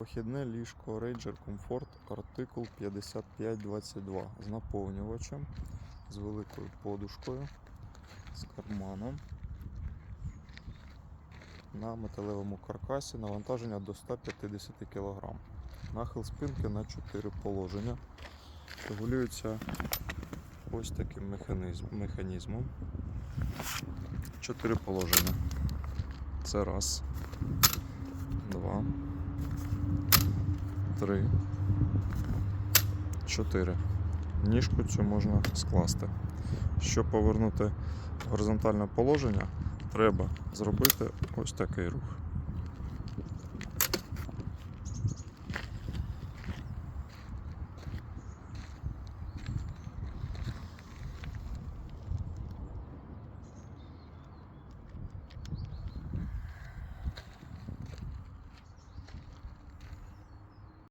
Похідне ліжко Ranger Comfort артикул 5522 з наповнювачем, з великою подушкою, з карманом. На металевому каркасі навантаження до 150 кг. Нахил спинки на 4 положення. Регулюється ось таким механізм, механізмом. 4 положення. Це раз, два, три, чотири. Ніжку цю можна скласти. Щоб повернути горизонтальне положення, треба зробити ось такий рух.